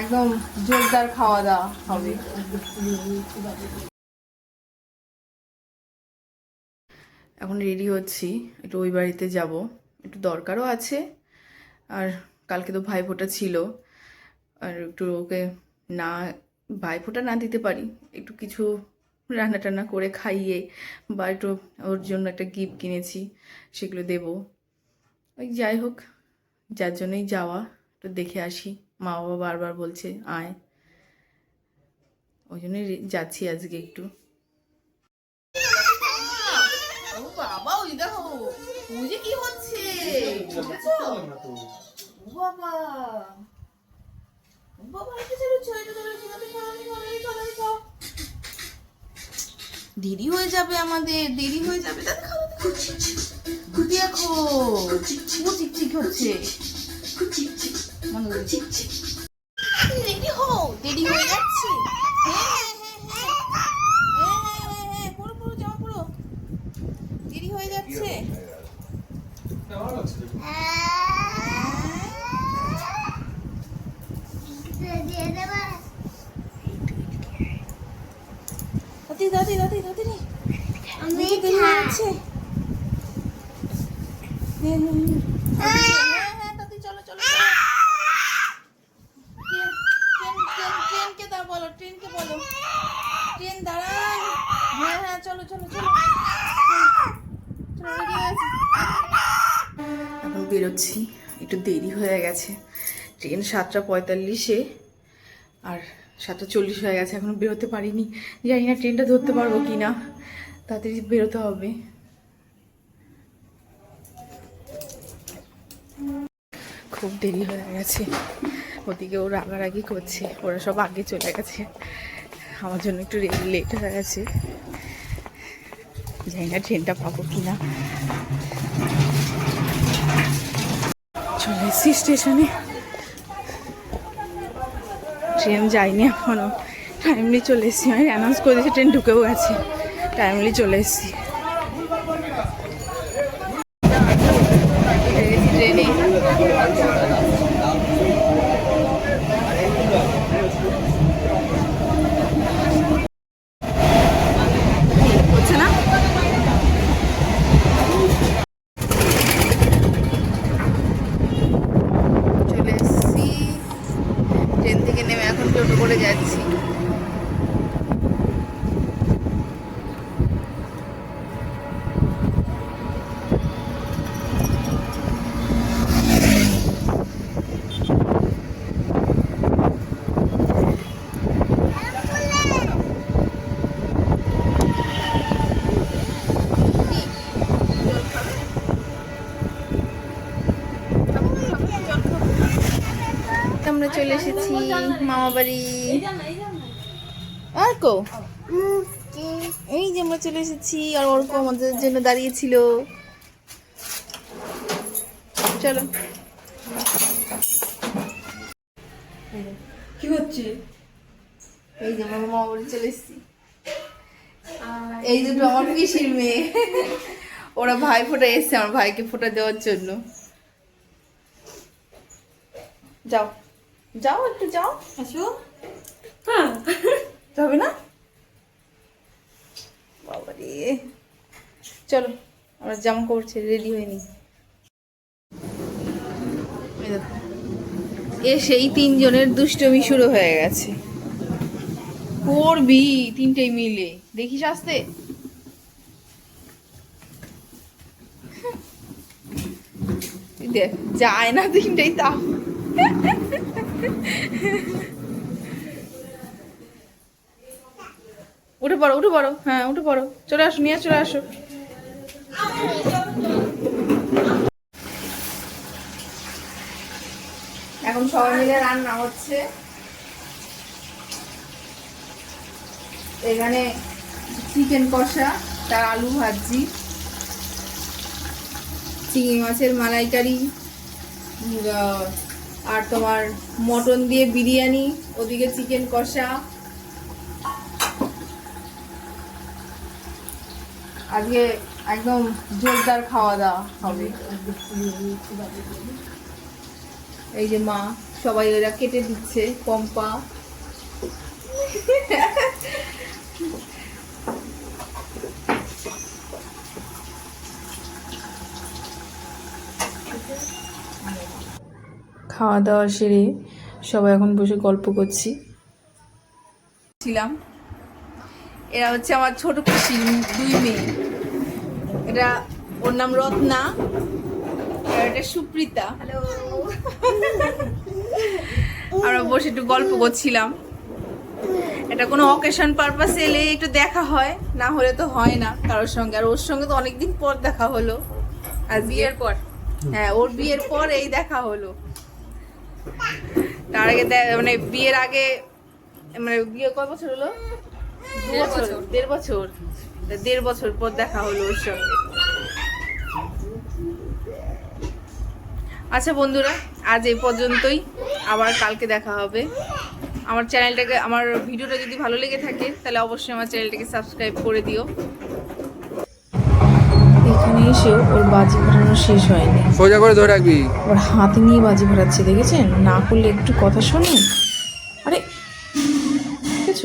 একদম জোরদার খাওয়া দাওয়া হবে। এখন রেডি হচ্ছি, একটু ওই বাড়িতে যাব। একটু দরকারও আছে, আর কালকে তো ভাইফোঁটা ছিল। আর একটু ওকে না, ভাইফোঁটা না দিতে পারি, একটু কিছু রান্না টান্না করে খাইয়ে বা একটু ওর জন্য একটা গিফট কিনেছি, সেগুলো দেব। ওই যাই হোক, যার জন্যই যাওয়া, একটু দেখে আসি। মা বাবা বারবার বলছে, আয়। ওই জন্যই যাচ্ছি আজকে একটু। বাবা এটা চলেছো এটা চলো চলো চলো চলো দেরি হয়ে যাবে আমাদের দেরি হয়ে যাবে দেখো ও চিকচিক হচ্ছে। দেরি হয়ে যাচ্ছে। পুরো পুরো পুরো। দেরি হয়ে যাচ্ছে। দাদি দাদি দাদি চলো চলো চলো ট্রেন ট্রেন ট্রেন ট্রেনকে বলো ট্রেনকে বলো ট্রেন হ্যাঁ হ্যাঁ চলো চলো চলো এখন বেরোচ্ছি। একটু দেরি হয়ে গেছে। ট্রেন সাতটা পঁয়তাল্লিশে আর সাতটা চল্লিশ হয়ে গেছে। এখন বেরোতে পারিনি। জানি না ট্রেনটা ধরতে পারব কি না তাড়াতাড়ি বেরোতে হবে। খুব দেরি হয়ে গেছে। ওদিকে ও রাগারাগি করছে। ওরা সব আগে চলে গেছে। আমার জন্য একটু লেট হয়ে গেছে। জানি না ট্রেনটা পাবো কি না চলে এসেছি স্টেশনে। ট্রেন যায়নি এখনও। টাইমলি চলে এসেছি। আমি অ্যানাউন্স করে ট্রেন ঢুকেও গেছে। টাইমলি চলে এসেছি। ট্রেনে ট্রেন থেকে নেমে এখন টোটো করে যাচ্ছি আমরা চলে এসেছি মামা বাড়ি আর কো? এই যে আমরা চলে এসেছি আর ওরকম আমাদের জন্য দাঁড়িয়েছিল চলো। কি হচ্ছে? এই যে আমার মামা বাড়ি চলে এসেছি। এই দুটো আমার পিসির মেয়ে। ওরা ভাই ফোটা এসছে আমার ভাইকে ফোটা দেওয়ার জন্য। যাও। যাও একটু যাও। আসো। হ্যাঁ। যাবে না? বাবা রে চলো আমরা জামা কাপড় ছেড়ে রেডি হয়নি এ সেই তিনজনের দুষ্টমি শুরু হয়ে গেছে। করবি তিনটেই মিলে। দেখিস আসতে। দেখ যায় না তিনটেই তাও। উঠে পড়ো উঠে পড়ো। হ্যাঁ উঠে পড়ো। চলে আসো, নিয়ে চলে আসো। এখন সবাই মিলে রান্না হচ্ছে। এখানে চিকেন কষা, তার আলু ভাজি, চিংড়ি মাছের মালাইকারি আর তোমার মটন দিয়ে বিরিয়ানি, ওদিকে চিকেন কষা। আজকে একদম জোরদার খাওয়া দাওয়া হবে। এই যে মা, সবাই ওরা কেটে দিচ্ছে, পম্পা। খাওয়া দাওয়া সেরে সবাই এখন বসে গল্প করছি। ছিলাম। এরা হচ্ছে আমার ছোট পিসির দুই মেয়ে। এটা ওর নাম রত্না আর এটা সুপ্রিতা। আমরা বসে একটু গল্প করছিলাম। এটা কোনো অকেশন পারপাস এলে একটু দেখা হয় না হলে তো হয় না কারোর সঙ্গে। আর ওর সঙ্গে তো অনেকদিন পর দেখা হলো। আর বিয়ের পর। হ্যাঁ ওর বিয়ের পর এই দেখা হলো। আগে মানে বিয়ের আগে মানে বিয়ে কয় বছর হলো? দেড় বছর। দেড় বছর পর দেখা হলো ওর সঙ্গে। আচ্ছা বন্ধুরা আজ এই পর্যন্তই। আবার কালকে দেখা হবে। আমার চ্যানেলটাকে আমার ভিডিওটা যদি ভালো লেগে থাকে তাহলে অবশ্যই আমার চ্যানেলটাকে সাবস্ক্রাইব করে দিও। এসেও ওর বাজি ফাটানো শেষ হয়নি। সোজা করে ধরে রাখবি। ওর হাত নিয়ে বাজি ফাটাচ্ছে দেখেছেন? না করলে একটু কথা শোনে আরে দেখেছ